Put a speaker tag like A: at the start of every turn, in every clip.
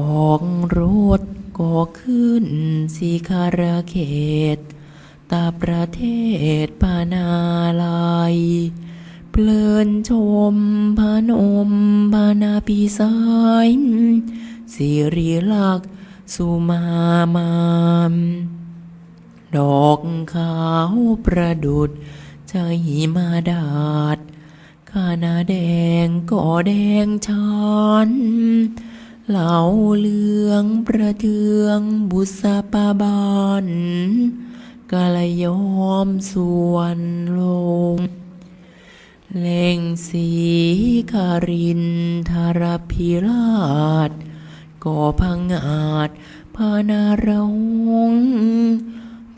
A: ออกรถก็ขึ้นสีคาราเขต ตาประเทศพานาลัยเพลินชมพานมพานาปีสายสิริลักษ์สุมามามดอกขาวประดุดใจมาดาดขานาแดงก็แดงชัน เหล่าเลืองประเทืองบุษปาบานกาลยอมส่วนลงเล่งสีคารินทารพิราชก็พังอาจพานารง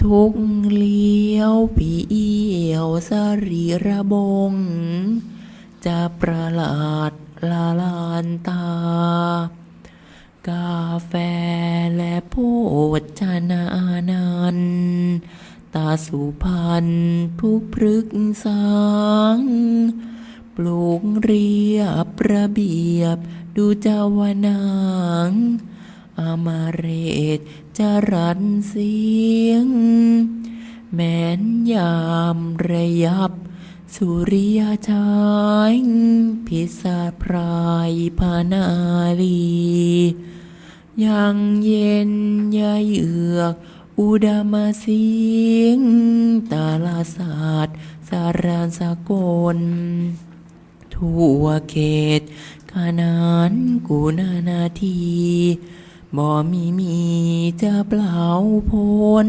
A: ทุกเลี้ยวปีเอี่ยวสรีระบง จะประหลาดลาลานตา กาแฟและโภชนานันตาสุพันธ์ทุพฤกษางปลูกเรียบระเบียบดูเจ้าวนางอามาเรศจรันเสียง แม้นยามระยับ สุริยชายพิศาพรายพานาลี ยังเย็นยาเยือกอุดามาเสียงตาลาศาสตร์สารานสากล ทั่วเขตขนานกูนานาทีบ่มีมีจะเปล่าพ้น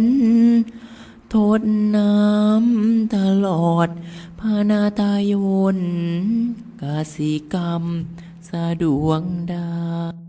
A: ทดน้ำตลอด พานาตายนกสิกรรม สะดวงด้